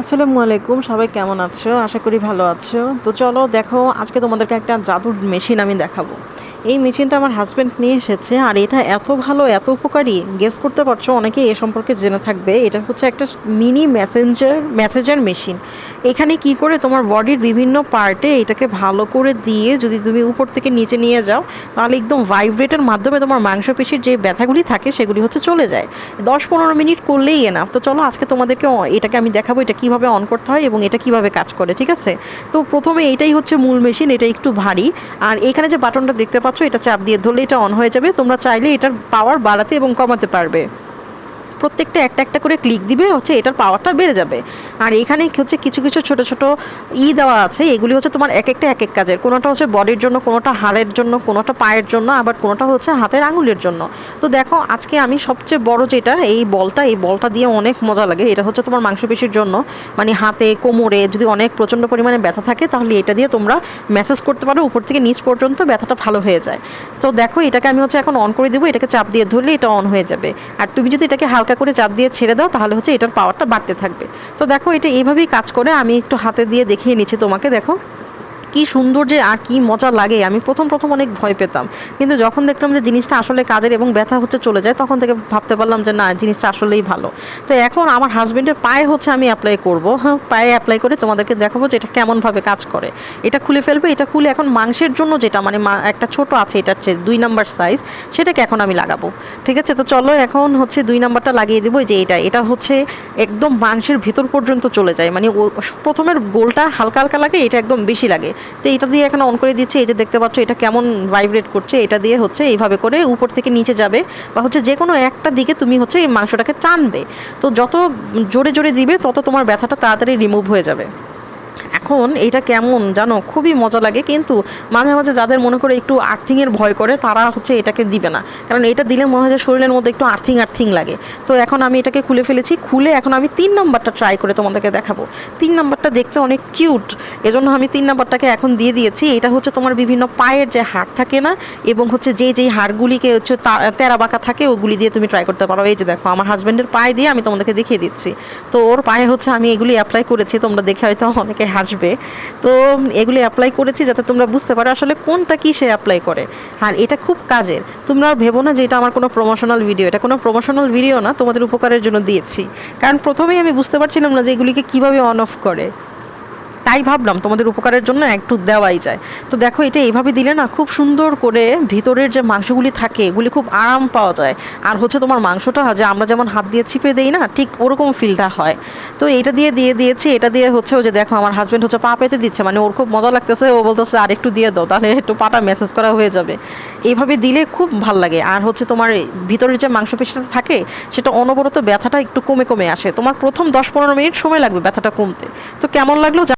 আসসালামু আলাইকুম, সবাই কেমন আছো? আশা করি ভালো আছো। তো চলো দেখো, আজকে তোমাদেরকে একটা জাদুর মেশিন আমি দেখাবো। এই মেশিনটা আমার হাজব্যান্ড নিয়ে এসেছে আর এটা এত ভালো, এত উপকারী। গেস করতে পারছ অনেকে এ সম্পর্কে জেনে থাকবে। এটা হচ্ছে একটা মিনি মেসেঞ্জার মেসেঞ্জার মেশিন এখানে কি করে তোমার বডির বিভিন্ন পার্টে এটাকে ভালো করে দিয়ে যদি তুমি উপর থেকে নিচে নিয়ে যাও, তাহলে একদম ভাইব্রেটের মাধ্যমে তোমার মাংসপেশির যে ব্যথাগুলি থাকে, সেগুলি হচ্ছে চলে যায়। দশ পনেরো মিনিট করলেই এনাফ তো চলো, আজকে তোমাদেরকে এটাকে আমি দেখাবো, এটা কীভাবে অন করতে হয় এবং এটা কীভাবে কাজ করে, ঠিক আছে? তো প্রথমে এটাই হচ্ছে মূল মেশিন এটা একটু ভারী। আর এখানে যে বাটনটা দেখতে পাচ্ছ এটা চাপ দিয়ে ধরলে এটা অন হয়ে যাবে। তোমরা চাইলে এটার পাওয়ার বাড়াতে এবং কমাতে পারবে। প্রত্যেকটা একটা একটা করে ক্লিক দিবে, হচ্ছে এটার পাওয়ারটা বেড়ে যাবে। আর এখানে হচ্ছে কিছু কিছু ছোট ছোট ই দেওয়া আছে, এগুলি হচ্ছে তোমার এক একটা, এক এক কাজের। কোনোটা হচ্ছে বডির জন্য, কোনোটা হাড়ের জন্য, কোনোটা পায়ের জন্য, আবার কোনোটা হচ্ছে হাতের আঙুলের জন্য। তো দেখো, আজকে আমি সবচেয়ে বড় যেটা, এই বলটা এই বলটা দিয়ে অনেক মজা লাগে। এটা হচ্ছে তোমার মাংসপেশির জন্য। মানে হাতে, কোমরে যদি অনেক প্রচণ্ড পরিমাণে ব্যথা থাকে, তাহলে এটা দিয়ে তোমরা ম্যাসেজ করতে পারো। উপর থেকে নিচ পর্যন্ত ব্যথাটা ভালো হয়ে যায়। তো দেখো, এটাকে আমি হচ্ছে এখন অন করে দেবো। এটাকে চাপ দিয়ে ধরলে এটা অন হয়ে যাবে। আর তুমি যদি এটাকে হালকা করে চাপ দিয়ে ছেড়ে দাও, তাহলে হচ্ছে এটার পাওয়ারটা বাড়তে থাকবে। তো দেখো এটা এইভাবেই কাজ করে, আমি একটু হাতে দিয়ে দেখিয়ে নিচ্ছি তোমাকে, দেখো। কি সুন্দর যে আর কি মজা লাগে, আমি প্রথম প্রথম অনেক ভয় পেতাম। কিন্তু যখন দেখলাম যে জিনিসটা আসলে কাজের এবং ব্যথা হচ্ছে চলে যায়, তখন থেকে ভাবতে পারলাম যে না, জিনিসটা আসলেই ভালো। তো এখন আমার হাজবেন্ডের পায়ে হচ্ছে আমি অ্যাপ্লাই করব। হ্যাঁ পায়ে অ্যাপ্লাই করে তোমাদেরকে দেখাবো যে এটা কেমনভাবে কাজ করে। এটা খুলে ফেলবে, এটা খুলে এখন মাংসের জন্য যেটা মানে একটা ছোট আছে, এটার চেয়ে দুই নাম্বার সাইজ সেটাকে এখন আমি লাগাবো। ঠিক আছে? তো চলো এখন হচ্ছে দুই নাম্বারটা লাগিয়ে দেবো যে এটা এটা হচ্ছে একদম মাংসের ভেতর পর্যন্ত চলে যায়। মানে প্রথমের গোলটা হালকা হালকা লাগে, এটা একদম বেশি লাগে। তো এটা দিয়ে এখন অন করে দিচ্ছে। এই যে দেখতে পাচ্ছ, এটা কেমন ভাইব্রেট করছে, এটা দিয়ে হচ্ছে এইভাবে করে উপর থেকে নিচে যাবে বা হচ্ছে যে কোনো একটা দিকে তুমি হচ্ছে এই মাংসটাকে টানবে। তো যত জোরে জোরে দিবে, তত তোমার ব্যথাটা তাড়াতাড়ি রিমুভ হয়ে যাবে। এখন এটা কেমন জানো? খুবই মজা লাগে, কিন্তু মাঝে মাঝে যাদের মনে করে একটু আর্থিংয়ের ভয় করে, তারা হচ্ছে এটাকে দিবে না। কারণ এটা দিলে মনে হয় যে শরীরের মধ্যে একটু আর্থিং আর্থিং লাগে। তো এখন আমি এটাকে খুলে ফেলেছি। খুলে এখন আমি তিন নাম্বারটা ট্রাই করে তোমাদেরকে দেখাবো। তিন নাম্বারটা দেখতে অনেক কিউট এজন্য আমি তিন নাম্বারটাকে এখন দিয়ে দিয়েছি। এটা হচ্ছে তোমার বিভিন্ন পায়ের যে হাড় থাকে না, এবং হচ্ছে যে যেই হাড়গুলিকে হচ্ছে তেরা বাঁকা থাকে, ওগুলি দিয়ে তুমি ট্রাই করতে পারো। এই যে দেখো, আমার হাজব্যান্ডের পায়ে দিয়ে আমি তোমাদেরকে দেখিয়ে দিচ্ছি। তো ওর পায়ে হচ্ছে আমি এগুলি অ্যাপ্লাই করেছি, তোমরা দেখে হয়তো অনেকে হাসবে। তো এগুলি অ্যাপ্লাই করেছি যাতে তোমরা বুঝতে পারো আসলে কোনটা কি সে অ্যাপ্লাই করে। আর এটা খুব কাজের। তোমরা আর ভেবো না যে এটা আমার কোনো প্রমোশনাল ভিডিও এটা কোনো প্রমোশনাল ভিডিও না, তোমাদের উপকারের জন্য দিয়েছি। কারণ প্রথমেই আমি বুঝতে পারছিলাম না যে এগুলিকে কীভাবে অন অফ করে। তাই ভাবলাম তোমাদের উপকারের জন্য একটু দেওয়াই যায়। তো দেখো, এটা এইভাবে দিলে না খুব সুন্দর করে ভিতরের যে মাংসগুলি থাকে, এগুলি খুব আরাম পাওয়া যায়। আর হচ্ছে তোমার মাংসটা যে আমরা যেমন হাত দিয়ে চিপে দেই না, ঠিক ওরকম ফিলটা হয়। তো এটা দিয়ে দিয়ে দিয়েছি, এটা দিয়ে হচ্ছে যে দেখো আমার হাজব্যান্ড হচ্ছে পা পেতে দিচ্ছে মানে ওর খুব মজা লাগতেছে, ও বলতেছে, আর একটু দিয়ে দাও, তাহলে একটু পাটা মেসেজ করা হয়ে যাবে। এইভাবে দিলে খুব ভালো লাগে। আর হচ্ছে তোমার ভিতরের যে মাংসপেশিটা থাকে, সেটা অনবরত ব্যথাটা একটু কমে কমে আসে। তোমার প্রথম দশ পনেরো মিনিট সময় লাগবে ব্যথাটা কমতে। তো কেমন লাগল